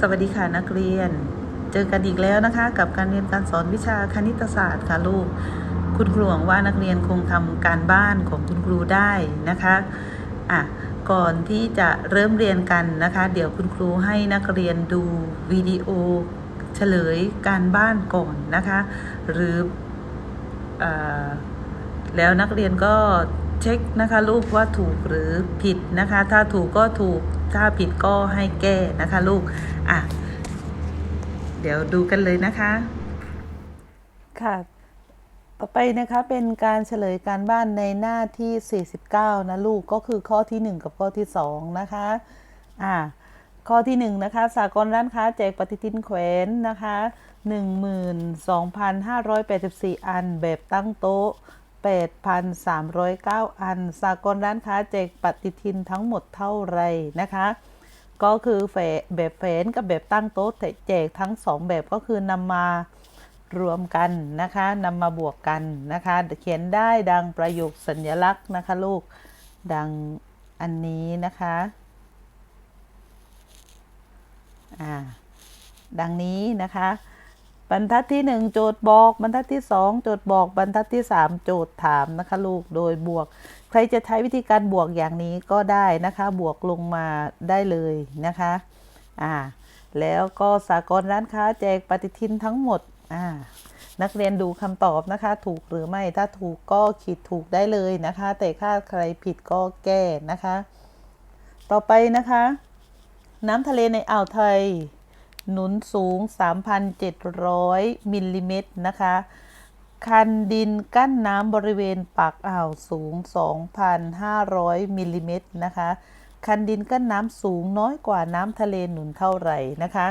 สวัสดีค่ะนักเรียน เจอกันอีกแล้วนะคะ กับการเรียนการสอนวิชาคณิตศาสตร์ค่ะลูก คุณครูหวังว่านักเรียนคงทำการบ้านของคุณครูได้นะคะอะก่อนที่จะเริ่มเรียนกันนะคะ เดี๋ยวคุณครูให้นักเรียนดูวิดีโอเฉลยการบ้านก่อนนะคะ หรืออแล้วนักเรียนก็เช็คนะคะลูกว่าถูกหรือผิดนะคะ ถ้าถูกก็ถูก ถ้าผิดก็ให้แก้นะคะลูก อะ เดี๋ยวดูกันเลยนะคะ ค่ะ ต่อไปนะคะเป็นการเฉลยการบ้านในหน้าที่ 49 นะลูก ก็คือข้อที่ 1 กับข้อที่ 2 นะคะ อ่าข้อที่1นะคะสากลร้านค้าแจกปฏิทินแขวนนะคะ 12,584 อันแบบตั้งโต๊ะ 8,309 อัน สากลร้านค้าแจกปฏิทินทั้งหมดเท่าไรนะคะ ก็คือแฝแบบแฝนกับแบบตั้งโต๊ะแจกทั้ง 2 แบบก็คือนำมารวมกันนะคะนำมาบวกกันนะคะ เขียนได้ดังประโยคสัญลักษณ์นะคะลูกดังอันนี้นะคะอ่าดังนี้นะคะ บรรทัดที่ 1 โจทย์บอก บรรทัดที่ 2 โจทย์บอก บรรทัดที่ 3 โจทย์ถามนะคะลูกโดยบวก ใครจะใช้วิธีการบวกอย่างนี้ก็ได้นะคะ บวกลงมาได้เลยนะคะอ่าแล้วก็สากลร้านค้าแจกปฏิทินทั้งหมดอ่านักเรียนดูคำตอบนะคะ ถูกหรือไม่ถ้าถูกก็ขีดถูกได้เลยนะคะ แต่ถ้าใครผิดก็แก้นะคะ ต่อไปนะคะ น้ำทะเลในอ่าวไทย หนุนสูง 3,700 มิลลิเมตรนะคะ คันดินกั้นน้ำบริเวณปากอ่าวสูง 2,500 มิลลิเมตรนะคะ คันดินกั้นน้ำสูงน้อยกว่าน้ำทะเลหนุนเท่าไหร่นะคะ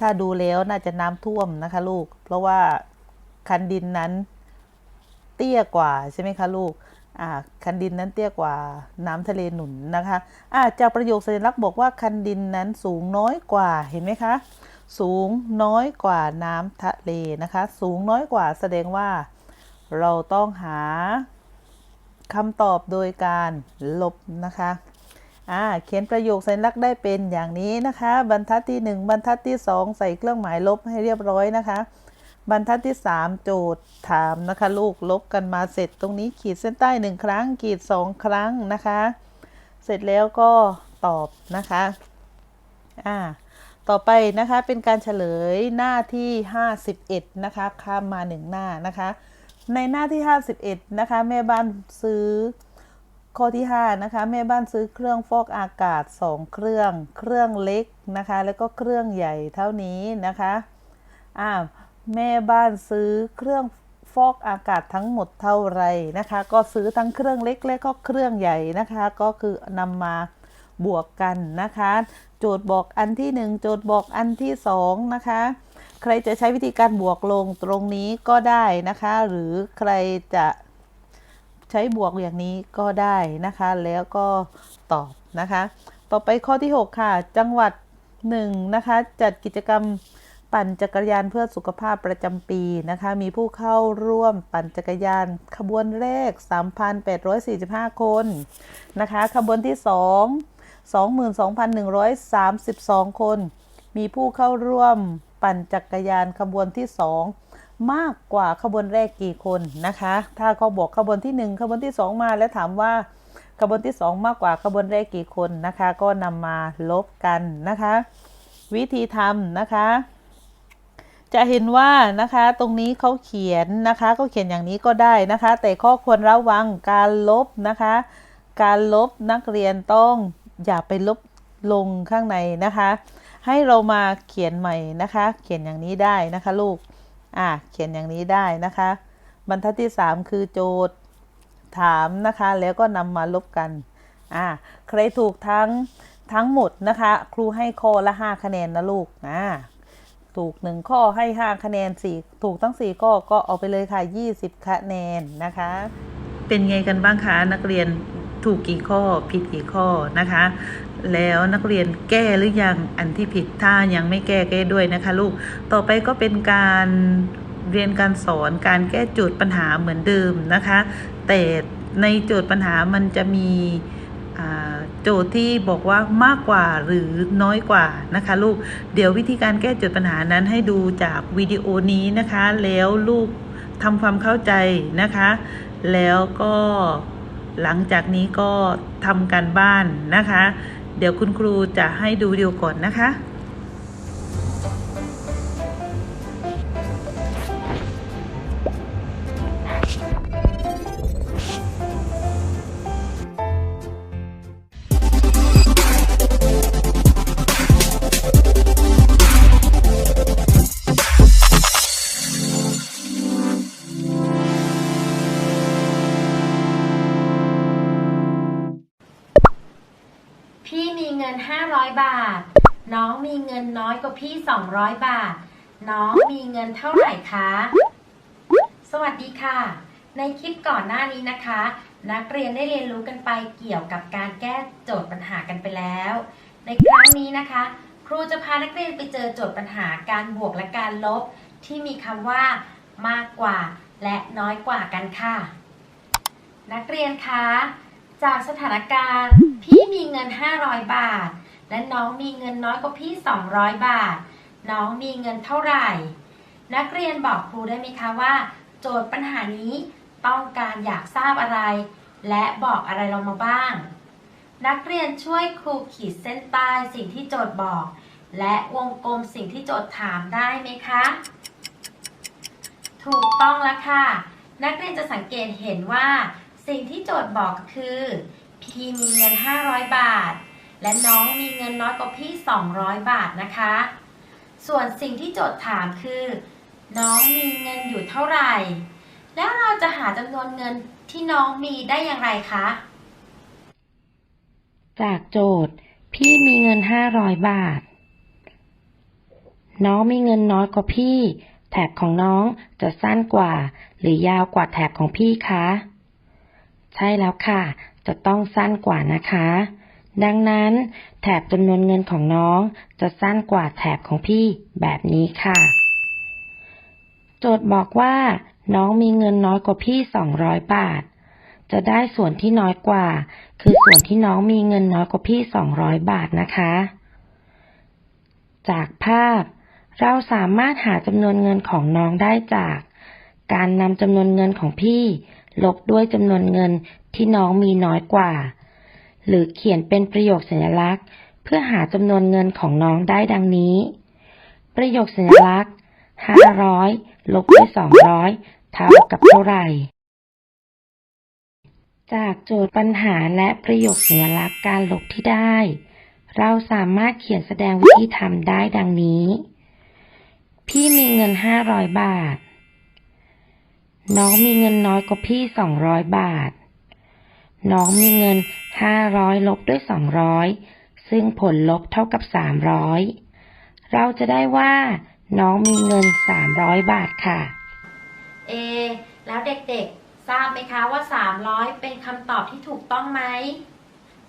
ถ้าดูแล้วน่าจะน้ำท่วมนะคะลูก เพราะว่าคันดินนั้นเตี้ยกว่าใช่ไหมคะลูกคันดินนั้นเตี้ยกว่าน้ำทะเลหนุนนะคะอาจากประโยคสัญลักษณ์บอกว่าคันดินนั้นสูงน้อยกว่าเห็นไหมคะ สูงน้อยกว่าน้ำทะเลนะคะ สูงน้อยกว่าแสดงว่า เราต้องหาคำตอบโดยการลบนะคะอ่าเขียนประโยคสัญลักษณ์ได้เป็นอย่างนี้นะคะ บรรทัดที่ 1 บรรทัดที่ 2 ใส่เครื่องหมายลบให้เรียบร้อยนะคะ บรรทัดที่ 3 โจทย์ถามนะคะ ลูกลบกันมาเสร็จตรงนี้ขีดเส้นใต้ 1 ครั้ง ขีด 2 ครั้งนะคะ เสร็จแล้วก็ตอบนะคะอ่า ต่อไปนะคะเป็นการเฉลยหน้าที่ 51 นะคะ ข้ามมา 1 หน้านะคะ ในหน้าที่ 51 นะคะ แม่บ้านซื้อข้อที่ 5 นะคะ แม่บ้านซื้อเครื่องฟอกอากาศ 2 เครื่อง เครื่องเล็กนะคะ แล้วก็เครื่องใหญ่เท่านี้นะคะอ่าแม่บ้านซื้อเครื่องฟอกอากาศทั้งหมดเท่าไรนะคะ ก็ซื้อทั้งเครื่องเล็กและก็เครื่องใหญ่นะคะ ก็คือนำมาบวกกันนะคะ โจทย์บอกอันที่ 1 โจทย์บอกอันที่ 2 นะคะ ใครจะใช้วิธีการบวกลงตรงนี้ก็ได้นะคะ หรือใครจะใช้บวกอย่างนี้ก็ได้นะคะ แล้วก็ตอบนะคะ ต่อไปข้อที่ 6 ค่ะ จังหวัด1นะคะ จัดกิจกรรมปั่นจักรยานเพื่อสุขภาพประจำปีนะคะ มีผู้เข้าร่วมปั่นจักรยาน ขบวนแรก 3,845 คนนะคะ ขบวนที่ 2 22,132 คน มีผู้เข้าร่วมปั่นจักรยานขบวนที่ 2 มากกว่าขบวนแรกกี่คนนะคะ ถ้าเขาบอกขบวนที่ 1 ขบวนที่ 2 มาแล้วถามว่าขบวนที่ 2 มากกว่าขบวนแรกกี่คนนะคะ ก็นำมาลบกันนะคะ วิธีทำนะคะ จะเห็นว่านะคะตรงนี้เขาเขียนนะคะเขาเขียนอย่างนี้ก็ได้นะคะ แต่ข้อควรระวังการลบนะคะ การลบนักเรียนต้อง อย่าไปลบลงข้างในนะคะ ให้เรามาเขียนใหม่นะคะ เขียนอย่างนี้ได้นะคะลูก อะเขียนอย่างนี้ได้นะคะ บรรทัดที่ 3 คือโจทย์ถามนะคะ แล้วก็นำมาลบกัน อะใครถูกทั้งทั้งหมดนะคะ ครูให้ข้อละ 5 คะแนนนะลูก อ่าถูก 1 ข้อให้ 5 คะแนน 4 ถูกทั้ง 4 ข้อก็เอาไปเลยค่ะ 20 คะแนนนะคะ เป็นไงกันบ้างคะนักเรียน ถูกกี่ข้อผิดกี่ข้อนะคะ แล้วนักเรียนแก้หรือยังอันที่ผิดถ้ายังไม่แก้แก้ด้วยนะคะลูกต่อไปก็เป็นการเรียนการสอนการแก้โจทย์ปัญหาเหมือนเดิมนะคะ แต่ในโจทย์ปัญหามันจะมีโจทย์ที่บอกว่ามากกว่าหรือน้อยกว่านะคะลูก เดี๋ยววิธีการแก้โจทย์ปัญหานั้นให้ดูจากวิดีโอนี้นะคะ แล้วลูกทำความเข้าใจนะคะ แล้วก็ หลังจากนี้ก็ทำการบ้านนะคะ เดี๋ยวคุณครูจะให้ดูวิดีโอก่อนนะคะ พี่ 200 บาท น้องมีเงินเท่าไหร่คะ สวัสดีค่ะ ในคลิปก่อนหน้านี้นะคะ นักเรียนได้เรียนรู้กันไปเกี่ยวกับการแก้โจทย์ปัญหากันไปแล้ว ในครั้งนี้นะคะ ครูจะพานักเรียนไปเจอโจทย์ปัญหาการบวกและการลบ ที่มีคำว่ามากกว่า และน้อยกว่ากันค่ะ นักเรียนคะจากสถานการณ์พี่มีเงิน 500 บาท และน้องมีเงินน้อยกว่าพี่ 200 บาท น้องมีเงินเท่าไหร่ นักเรียนบอกครูได้ไหมคะว่า โจทย์ปัญหานี้ต้องการอยากทราบอะไร และบอกอะไรเรามาบ้าง นักเรียนช่วยครูขีดเส้นใต้สิ่งที่โจทย์บอก และวงกลมสิ่งที่โจทย์ถามได้ไหมคะ ถูกต้องแล้วค่ะ นักเรียนจะสังเกตเห็นว่า สิ่งที่โจทย์บอกก็คือ พี่มีเงิน 500 บาท และน้องมีเงินน้อยกว่าพี่ 200 บาทนะคะ ส่วนสิ่งที่โจทย์ถามคือ น้องมีเงินอยู่เท่าไหร่ แล้วเราจะหาจำนวนเงินที่น้องมีได้อย่างไรคะ จากโจทย์ พี่มีเงินห้าร้อยบาท น้องมีเงินน้อยกว่าพี่แถบของน้องจะสั้นกว่า หรือยาวกว่าแถบของพี่คะ ใช่แล้วค่ะ จะต้องสั้นกว่านะคะ ดังนั้นแถบจำนวนเงินของน้องจะสั้นกว่าแถบของพี่แบบนี้ค่ะ โจทย์บอกว่า น้องมีเงินน้อยกว่าพี่สองร้อยบาท จะได้ส่วนที่น้อยกว่า คือส่วนที่น้องมีเงินน้อยกว่าพี่ 200 บาทนะคะ จากภาพ เราสามารถหาจำนวนเงินของน้องได้จาก การนำจำนวนเงินของพี่ ลบด้วยจำนวนเงินที่น้องมีน้อยกว่า หรือเขียนเป็นประโยคสัญลักษณ์ เพื่อหาจำนวนเงินของน้องได้ดังนี้ ประโยคสัญลักษณ์ 500 ลบด้วย 200 เท่ากับเท่าไหร่ จากโจทย์ปัญหาและประโยคสัญลักษณ์การลบที่ได้ เราสามารถเขียนแสดงวิธีทำได้ดังนี้ พี่มีเงิน 500 บาท น้องมีเงินน้อยกว่าพี่ 200 บาท น้องมีเงิน 500 ลบด้วย 200 ซึ่งผลลบเท่ากับ 300 เราจะได้ว่า น้องมีเงิน 300 บาทค่ะ เอ แล้วเด็กๆ ทราบไหมคะว่า 300 เป็นคำตอบที่ถูกต้องไหม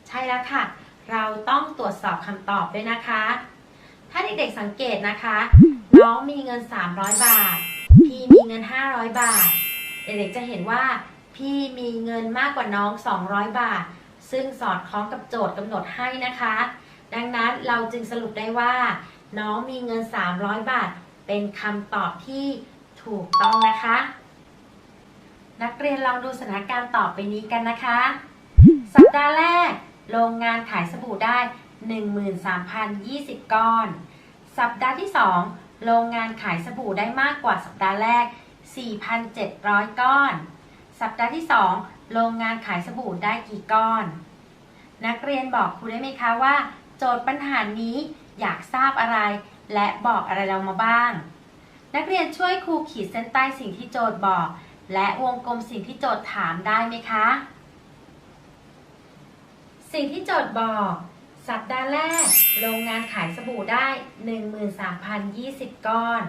ใช่แล้วค่ะ เราต้องตรวจสอบคำตอบด้วยนะคะ ถ้าเด็กๆสังเกตนะคะ น้องมีเงิน 300 บาท พี่มีเงิน 500 บาท เด็กๆจะเห็นว่า พี่มีเงินมากกว่าน้อง 200 บาท ซึ่งสอดคล้องกับโจทย์กำหนดให้นะคะ ดังนั้นเราจึงสรุปได้ว่า น้องมีเงิน 300 บาท เป็นคำตอบที่ถูกต้องนะคะ นักเรียนลองดูสถานการณ์ต่อไปนี้กันนะคะ สัปดาห์แรก โรงงานขายสบู่ได้ 13,020 ก้อน สัปดาห์ที่ 2 โรงงานขายสบู่ได้มากกว่าสัปดาห์แรก 4,700 ก้อน สัปดาห์ที่ 2 โรงงานขายสบู่ได้กี่ก้อน นักเรียนบอกครูได้ไหมคะว่า โจทย์ปัญหานี้อยากทราบอะไร และบอกอะไรเรามาบ้าง นักเรียนช่วยครูขีดเส้นใต้สิ่งที่โจทย์บอก และวงกลมสิ่งที่โจทย์ถามได้ไหมคะ สิ่งที่โจทย์บอก สัปดาห์แรก โรงงานขายสบู่ได้ 13,020 ก้อน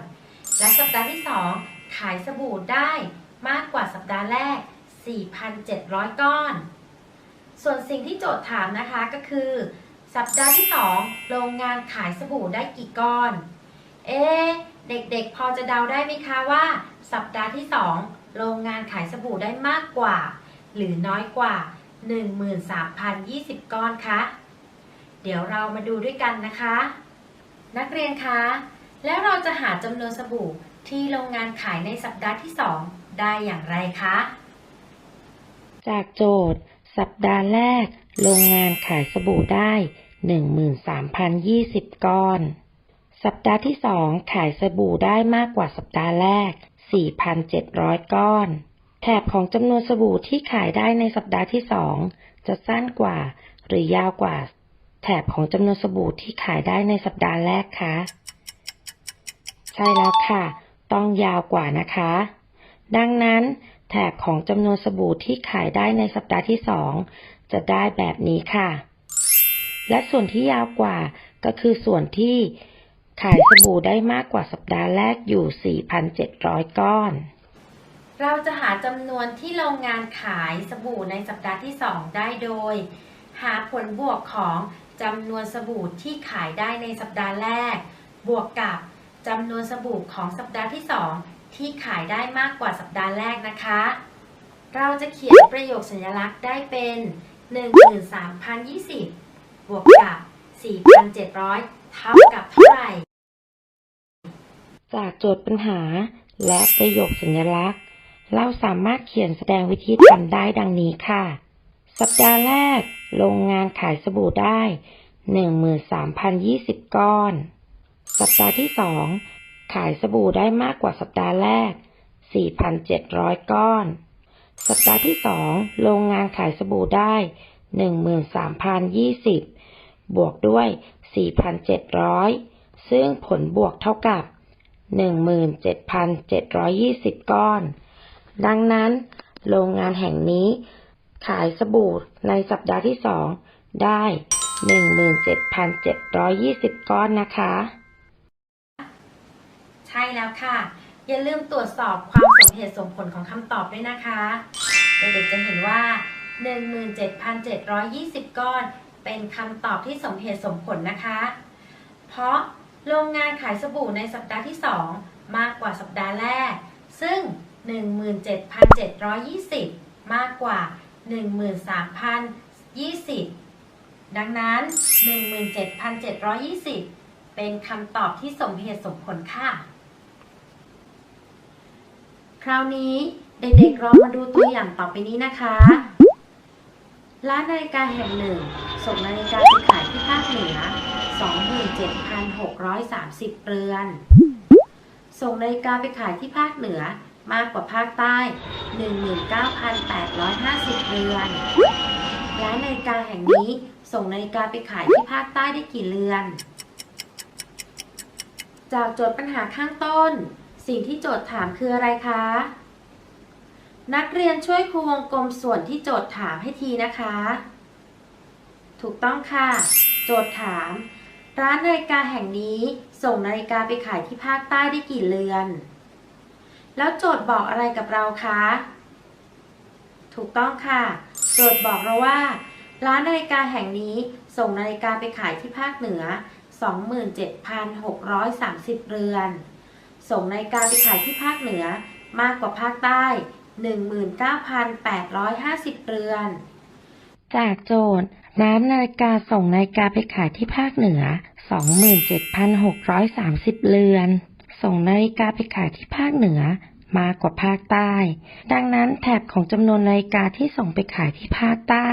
และสัปดาห์ที่ 2 ขายสบู่ได้ มากกว่าสัปดาห์แรก 4,700 ก้อน ส่วนสิ่งที่โจทย์ถามนะคะก็คือ สัปดาห์ที่ 2 โรงงานขายสบู่ได้กี่ก้อน เอ๊เด็กๆ พอจะเดาได้ไหมคะว่า สัปดาห์ที่ 2 โรงงานขายสบู่ได้มากกว่า หรือน้อยกว่า 13,020 ก้อนคะเดี๋ยวเรามาดูด้วยกันนะคะ นักเรียนคะ แล้วเราจะหาจำนวนสบู่ที่โรงงานขายในสัปดาห์ที่ 2 ได้อย่างไรคะ จากโจทย์ สัปดาห์แรก โรงงานขายสบู่ได้ 13,020 ก้อน สัปดาห์ที่ 2 ขายสบู่ได้มากกว่าสัปดาห์แรก 4,700 ก้อน แถบของจำนวนสบู่ที่ขายได้ในสัปดาห์ที่ 2 จะสั้นกว่า หรือยาวกว่า แถบของจำนวนสบู่ที่ขายได้ในสัปดาห์แรกคะ ใช่แล้วค่ะ ต้องยาวกว่านะคะ ดังนั้น แถบของจำนวนสบู่ที่ขายได้ในสัปดาห์ที่ 2 จะได้แบบนี้ค่ะ และส่วนที่ยาวกว่าก็คือส่วนที่ขายสบู่ได้มากกว่าสัปดาห์แรกอยู่ 4,700 ก้อน เราจะหาจำนวนที่โรงงานขายสบู่ในสัปดาห์ที่ 2 ได้โดย หาผลบวกของจำนวนสบู่ที่ขายได้ในสัปดาห์แรก บวกกับจำนวนสบู่ของสัปดาห์ที่ 2 ที่ขายได้มากกว่าสัปดาห์แรกนะคะ เราจะเขียนประโยคสัญลักษณ์ได้เป็น 13,020 บวกกับ 4,700 เท่ากับเท่าไหร่ จากโจทย์ปัญหาและประโยคสัญลักษณ์ เราสามารถเขียนแสดงวิธีทำได้ดังนี้ค่ะ สัปดาห์แรก โรงงานขายสบู่ได้ 13,020 ก้อน สัปดาห์ที่ 2 ขายสบู่ได้มากกว่าสัปดาห์แรก 4,700 ก้อน สัปดาห์ที่ 2 โรงงานขายสบู่ได้ 13,020 บวกด้วย 4,700 ซึ่งผลบวกเท่ากับ 17,720 ก้อน ดังนั้น โรงงานแห่งนี้ ขายสบู่ในสัปดาห์ที่ 2 ได้ 17,720 ก้อนนะคะ ช่แล้วค่ะ อย่าลืมตรวจสอบความสมเหตุสมผลของคำตอบด้วยนะคะ เด็กๆจะเห็นว่า 17,720 ก้อน เป็นคำตอบที่สมเหตุสมผลนะคะ เพราะโรงงานขายสบู่ในสัปดาห์ที่ 2 มากกว่าสัปดาห์แรก ซึ่ง 17,720 มากกว่า 13,020 ดังนั้น 17,720 เป็นคำตอบที่สมเหตุสมผลค่ะ คราวนี้เด็กๆลองมาดูตัวอย่างต่อไปนี้นะคะ ร้านนาฬิกาแห่งหนึ่ง ส่งนาฬิกาไปขายที่ภาคเหนือ 27,630 เรือน ส่งนาฬิกาไปขายที่ภาคเหนือมากกว่าภาคใต้ 19,850 เรือน ร้านนาฬิกาแห่งนี้ส่งนาฬิกาไปขายที่ภาคใต้ได้กี่เรือน จากโจทย์ปัญหาข้างต้น สิ่งที่โจทย์ถามคืออะไรคะ นักเรียนช่วยครูวงกลมส่วนที่โจทย์ถามให้ทีนะคะ ถูกต้องค่ะ โจทย์ถาม ร้านนาฬิกาแห่งนี้ส่งนาฬิกาไปขายที่ภาคใต้ได้กี่เรือน แล้วโจทย์บอกอะไรกับเราคะ ถูกต้องค่ะ โจทย์บอกเราว่า ร้านนาฬิกาแห่งนี้ส่งนาฬิกาไปขายที่ภาคเหนือ 27,630 เรือน ส่งนาฬิกาไปขายที่ภาคเหนือมากกว่าภาคใต้ 19,850 เรือน จากโจทย์ร้านนาฬิกาส่งนาฬิกาไปขายที่ภาคเหนือ 27,630 เรือน ส่งนาฬิกาไปขายที่ภาคเหนือมากกว่าภาคใต้ ดังนั้นแถบของจำนวนนาฬิกาที่ส่งไปขายที่ภาคใต้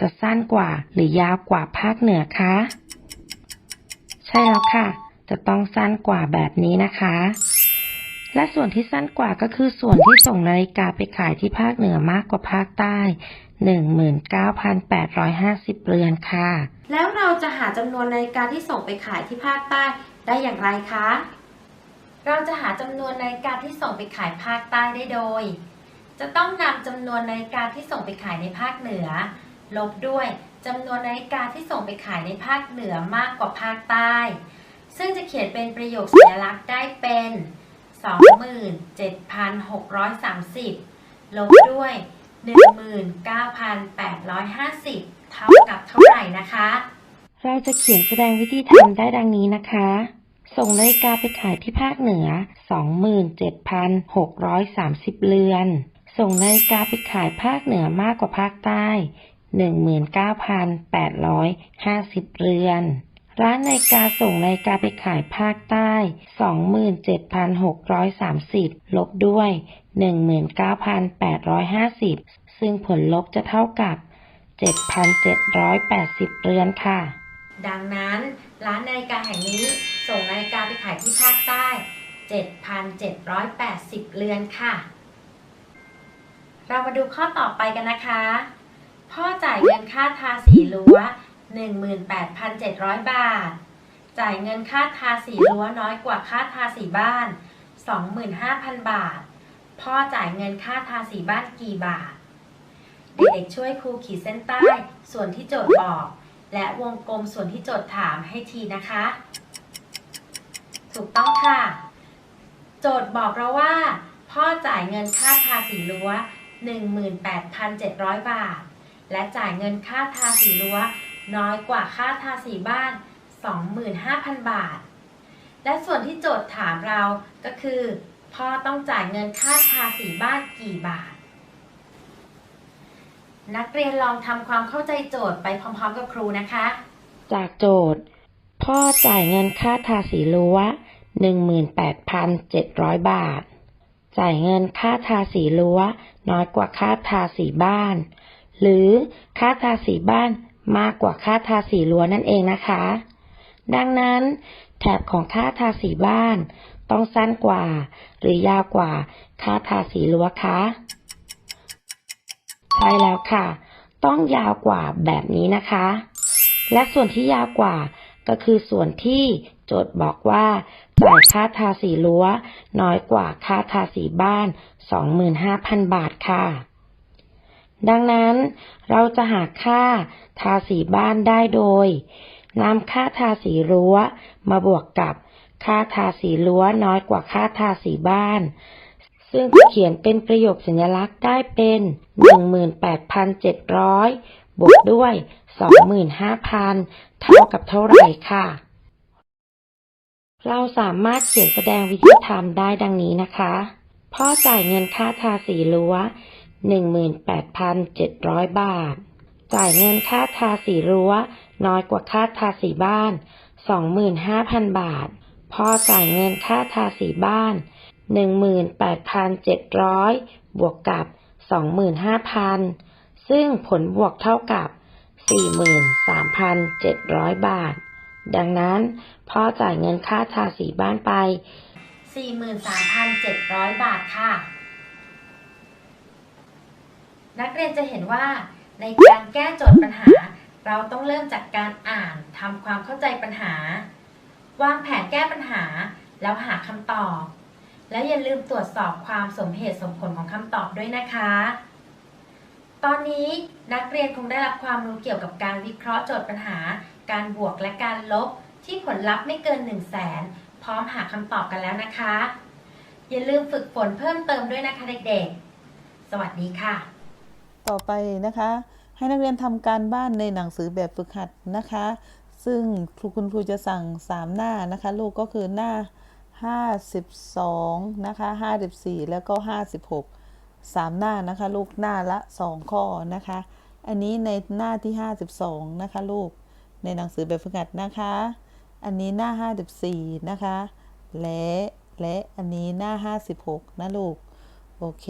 จะสั้นกว่าหรือยาวกว่าภาคเหนือคะ ใช่แล้วค่ะ จะต้องสั้นกว่าแบบนี้นะคะ และส่วนที่สั้นกว่าก็คือส่วนที่ส่งนาฬิกาไปขายที่ภาคเหนือมากกว่าภาคใต้ 19,850 เรือนค่ะ แล้วเราจะหาจำนวนนาฬิกาที่ส่งไปขายที่ภาคใต้ได้อย่างไรคะ เราจะหาจำนวนนาฬิกาที่ส่งไปขายภาคใต้ได้โดย จะต้องนำจำนวนนาฬิกาที่ส่งไปขายในภาคเหนือ ลบด้วยจำนวนนาฬิกาที่ส่งไปขายในภาคเหนือมากกว่าภาคใต้ ซึ่งจะเขียนเป็นประโยคสัญลักษณ์ได้เป็น 27,630 ลบด้วย 19,850 เท่ากับเท่าไหร่นะคะ เราจะเขียนแสดงวิธีทำได้ดังนี้นะคะ ส่งนาฬิกาไปขายที่ภาคเหนือ 27,630 เรือน ส่งนาฬิกาไปขายภาคเหนือมากกว่าภาคใต้ 19,850 เรือน ร้านนาฬิกาส่งนาฬิกาไปขายภาคใต้ 27,630 ลบด้วย 19,850 ซึ่งผลลบจะเท่ากับ 7,780 เรือนค่ะ ดังนั้น ร้านนาฬิกาแห่งนี้ส่งนาฬิกาไปขายที่ภาคใต้ 7,780 เรือนค่ะ เรามาดูข้อต่อไปกันนะคะ พ่อจ่ายเงินค่าทาสีรั้ว 18,700 บาท จ่ายเงินค่าทาสีรั้วน้อยกว่าค่าทาสีบ้าน 25,000 บาท พ่อจ่ายเงินค่าทาสีบ้านกี่บาท เด็กๆช่วยครูขีดเส้นใต้ ส่วนที่โจทย์บอก และวงกลมส่วนที่โจทย์ถามให้ทีนะคะ ถูกต้องค่ะ โจทย์บอกเราว่า พ่อจ่ายเงินค่าทาสีรั้ว18,700 บาท และจ่ายเงินค่าทาสีรั้ว น้อยกว่าค่าทาสีบ้าน 25,000 บาท และส่วนที่โจทย์ถามเราก็คือ พ่อต้องจ่ายเงินค่าทาสีบ้านกี่บาท นักเรียนลองทำความเข้าใจโจทย์ไปพร้อมๆกับครูนะคะ จากโจทย์ พ่อจ่ายเงินค่าทาสีรั้ว18,700 บาท จ่ายเงินค่าทาสีรั้วน้อยกว่าค่าทาสีบ้าน หรือค่าทาสีบ้าน มากกว่าค่าทาสีรั้วนั่นเองนะคะ ดังนั้นแถบของค่าทาสีบ้าน ต้องสั้นกว่า หรือยาวกว่าค่าทาสีรั้วคะใช่แล้วค่ะ ต้องยาวกว่าแบบนี้นะคะ และส่วนที่ยาวกว่าก็คือส่วนที่โจทย์บอกว่าจ่ายค่าทาสีรั้วน้อยกว่าค่าทาสีบ้าน 25,000 บาทค่ะ ดังนั้นเราจะหาค่าทาสีบ้านได้โดยนำค่าทาสีรั้วมาบวกกับค่าทาสีรั้วน้อยกว่าค่าทาสีบ้าน ซึ่งจะเขียนเป็นประโยคสัญลักษณ์ได้เป็น 18,700 บวกด้วย 25,000 เท่ากับเท่าไหร่ค่ะ เราสามารถเขียนแสดงวิธีทำได้ดังนี้นะคะ พ่อจ่ายเงินค่าทาสีรั้ว 18,700 บาท จ่ายเงินค่าทาสีรั้ว น้อยกว่าค่าทาสีบ้าน 25,000 บาท พ่อจ่ายเงินค่าทาสีบ้าน 18,700 บวกกับ 25,000 ซึ่งผลบวกเท่ากับ 43,700 บาท ดังนั้น พ่อจ่ายเงินค่าทาสีบ้านไป 43,700 บาทค่ะ นักเรียนจะเห็นว่าในการแก้โจทย์ปัญหา เราต้องเริ่มจากการอ่านทำความเข้าใจปัญหา วางแผนแก้ปัญหา แล้วหาคำตอบ แล้วอย่าลืมตรวจสอบความสมเหตุสมผลของคำตอบด้วยนะคะ ตอนนี้นักเรียนคงได้รับความรู้เกี่ยวกับการวิเคราะห์โจทย์ปัญหา การบวกและการลบ ที่ผลลัพธ์ไม่เกิน 1 0 0 0 0แสนพร้อมหาคำตอบกันแล้วนะคะ อย่าลืมฝึกฝนเพิ่มเติมด้วยนะคะเด็กๆ สวัสดีค่ะ ต่อไปนะคะ ให้นักเรียนทำการบ้านในหนังสือแบบฝึกหัดนะคะ ซึ่งครูคุณครูจะสั่ง 3 หน้านะคะ ลูกก็คือหน้า 52 นะคะ 54 แล้วก็ 56 3 หน้านะคะ ลูกหน้าละ 2 ข้อนะคะ อันนี้ในหน้าที่ 52 นะคะ ลูกในหนังสือแบบฝึกหัดนะคะ อันนี้หน้า 54 นะคะ และและอันนี้หน้า 56 นะลูก โอเค